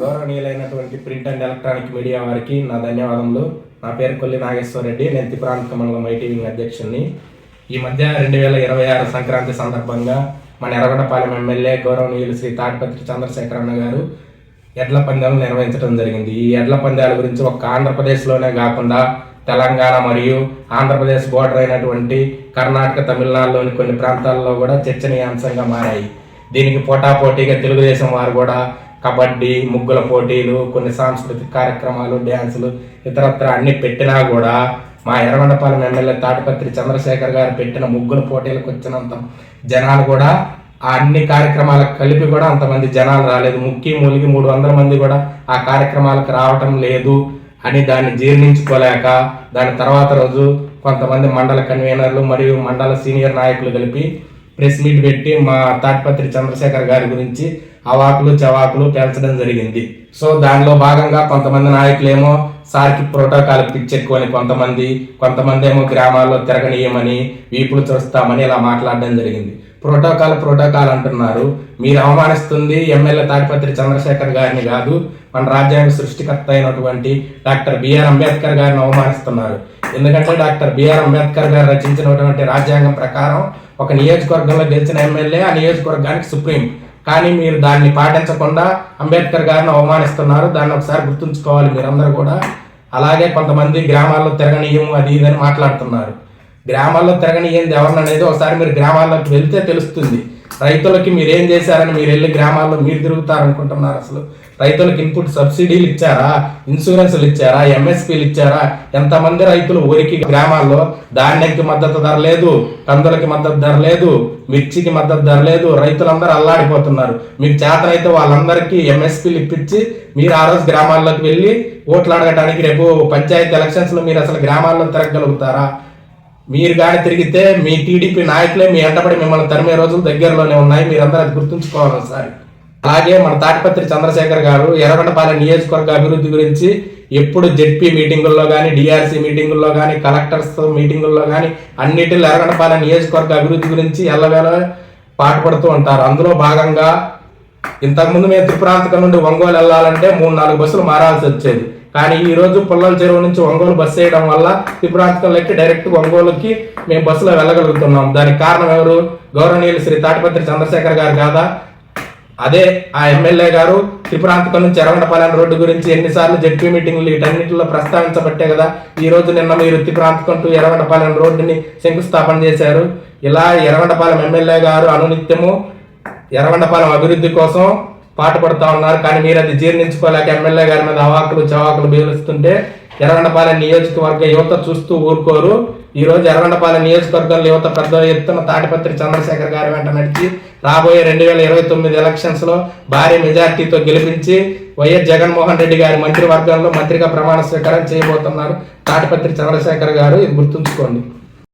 గౌరవనీయులైనటువంటి print and electronic media వారికి నా ధన్యవాదములు. నా పేరు కొల్లి నాగేశ్వరరెడ్డి. నేను తిప్రాంత మండలం ఐటీవింగ్ అధ్యక్షుడిని ఈ మధ్య రెండు వేల ఇరవై ఆరు సంక్రాంతి సందర్భంగా మన ఎర్రగొండపాలెం ఎమ్మెల్యే గౌరవనీయులు శ్రీ తాటిపత్రి చంద్రశేఖరన్న గారు ఎడ్ల పందాలు నిర్వహించడం జరిగింది. ఈ ఎడ్ల పందాల గురించి ఒక ఆంధ్రప్రదేశ్లోనే కాకుండా తెలంగాణ మరియు ఆంధ్రప్రదేశ్ బోర్డర్ అయినటువంటి కర్ణాటక తమిళనాడులోని కొన్ని ప్రాంతాల్లో కూడా చర్చనీయాంశంగా మారాయి. దీనికి పోటాపోటీగా తెలుగుదేశం వారు కూడా కబడ్డీ ముగ్గుల పోటీలు కొన్ని సాంస్కృతిక కార్యక్రమాలు డ్యాన్సులు ఇతరత్ర అన్ని పెట్టినా కూడా మా ఎర్రగొండపాలెం ఎమ్మెల్యే తాటిపత్రి చంద్రశేఖర్ గారు పెట్టిన ముగ్గుల పోటీలకు వచ్చినంత జనాలు కూడా ఆ అన్ని కార్యక్రమాలకు కలిపి కూడా అంతమంది జనాలు రాలేదు. ముక్కి మూలిగి మూడు వందల మంది కూడా ఆ కార్యక్రమాలకు రావటం లేదు అని దాన్ని జీర్ణించుకోలేక దాని తర్వాత రోజు కొంతమంది మండల కన్వీనర్లు మరియు మండల సీనియర్ నాయకులు కలిపి ప్రెస్ మీట్ పెట్టి మా తాటిపత్రి చంద్రశేఖర్ గారి గురించి అవాకులు చవాకులు పేల్చడం జరిగింది. సో దానిలో భాగంగా కొంతమంది నాయకులేమో సార్కి ప్రోటోకాల్ పిచ్చెక్కువని కొంతమంది కొంతమంది ఏమో గ్రామాల్లో తిరగనీయమని వీపులు చూస్తామని ఇలా మాట్లాడడం జరిగింది. ప్రోటోకాల్ ప్రోటోకాల్ అంటున్నారు. మీరు అవమానిస్తుంది ఎమ్మెల్యే తాటిపత్రి చంద్రశేఖర్ గారిని కాదు మన రాజ్యాంగ సృష్టికర్త అయినటువంటి డాక్టర్ బిఆర్ అంబేద్కర్ గారిని అవమానిస్తున్నారు. ఎందుకంటే డాక్టర్ బిఆర్ అంబేద్కర్ గారు రచించినటువంటి రాజ్యాంగం ప్రకారం ఒక నియోజకవర్గంలో గెలిచిన ఎమ్మెల్యే ఆ నియోజకవర్గానికి సుప్రీం. కానీ మీరు దాన్ని పాటించకుండా అంబేద్కర్ గారిని అవమానిస్తున్నారు. దాన్ని ఒకసారి గుర్తుంచుకోవాలి మీరందరూ కూడా. అలాగే కొంతమంది గ్రామాల్లో తిరగనీయం అది ఇది అని మాట్లాడుతున్నారు. గ్రామాల్లో తిరగనీయంది ఎవరిననేది ఒకసారి మీరు గ్రామాల్లోకి వెళ్తే తెలుస్తుంది. రైతులకి మీరు ఏం చేశారని మీరు వెళ్ళి గ్రామాల్లో మీరు తిరుగుతారు అనుకుంటున్నారు అసలు. రైతులకు ఇన్పుట్ సబ్సిడీలు ఇచ్చారా? ఇన్సూరెన్స్లు ఇచ్చారా? ఎంఎస్పీలు ఇచ్చారా? ఎంతమంది రైతులు ఊరికి గ్రామాల్లో ధాన్యానికి మద్దతు ధర లేదు కందులకి మద్దతు ధర లేదు మిర్చికి మద్దతు ధర లేదు రైతులందరూ అల్లాడిపోతున్నారు. మీకు చేతనైతే వాళ్ళందరికీ ఎంఎస్పీలు ఇప్పించి మీరు ఆ రోజు గ్రామాల్లోకి వెళ్ళి ఓట్లు అడగడానికి రేపు పంచాయతీ ఎలక్షన్స్లో మీరు అసలు గ్రామాల్లో తిరగలుగుతారా మీరు కానీ తిరిగితే మీ టీడీపీ నాయకులే మీ వెంటబడి మిమ్మల్ని తరిమే రోజులు దగ్గరలోనే ఉన్నాయి. మీరందరూ అది గుర్తుంచుకోవాలి ఒకసారి. అలాగే మన తాటిపత్రి చంద్రశేఖర్ గారు ఎర్రగొండపాలెం నియోజకవర్గ అభివృద్ధి గురించి ఎప్పుడు జెడ్పీ మీటింగుల్లో కానీ డిఆర్సీ మీటింగుల్లో కానీ కలెక్టర్స్ మీటింగుల్లో కానీ అన్నిటిలో ఎర్రగొండపాలెం నియోజకవర్గ అభివృద్ధి గురించి ఎల్లవేళ పాటుపడుతూ ఉంటారు. అందులో భాగంగా ఇంతకుముందు మేము త్రిపురాంతకం నుండి ఒంగోలు వెళ్ళాలంటే మూడు నాలుగు బస్సులు మారాల్సి వచ్చేది. కానీ ఈ రోజు పుల్లల చెరువు నుంచి ఒంగోలు బస్సు వేయడం వల్ల త్రిపురాంతకం ఎక్కి డైరెక్ట్ ఒంగోలుకి మేము బస్సులో వెళ్ళగలుగుతున్నాం. దానికి కారణం ఎవరు? గౌరవనీయులు శ్రీ తాటిపత్రి చంద్రశేఖర్ గారు కాదా? అదే ఆ ఎమ్మెల్యే గారు త్రిపురాంతకం నుంచి ఎరవండపాలెం రోడ్డు గురించి ఎన్నిసార్లు జడ్పీ మీటింగ్లు వీటన్నిటిలో ప్రస్తావించబట్టే కదా ఈ రోజు నిన్న మీరు త్రిపురాంతకం టు ఎరవండపాలెం రోడ్డుని శంకుస్థాపన చేశారు. ఇలా ఎరవండపాలెం ఎమ్మెల్యే గారు అనునిత్యము ఎర్రగొండపాలెం అభివృద్ధి కోసం పాటుపడుతూ ఉన్నారు. కానీ మీరు అది జీర్ణించుకోలేక ఎమ్మెల్యే గారి మీద అవాకులు చవాకులు బీలుస్తుంటే ఎర్రగొండపాలెం నియోజకవర్గ యువత చూస్తూ ఊరుకోరు. ఈరోజు రోజు నియోజకవర్గంలో యువత పెద్ద ఎత్తున తాటిపత్రి చంద్రశేఖర్ గారి వెంట నడిచి రాబోయే రెండు వేల ఇరవై తొమ్మిది ఎలక్షన్స్లో భారీ మెజార్టీతో గెలిపించి వైఎస్ జగన్మోహన్ రెడ్డి గారి మంత్రివర్గంలో మంత్రిగా ప్రమాణ స్వీకారం చేయబోతున్నారు తాటిపత్రి చంద్రశేఖర్ గారు. ఇది గుర్తుంచుకోండి.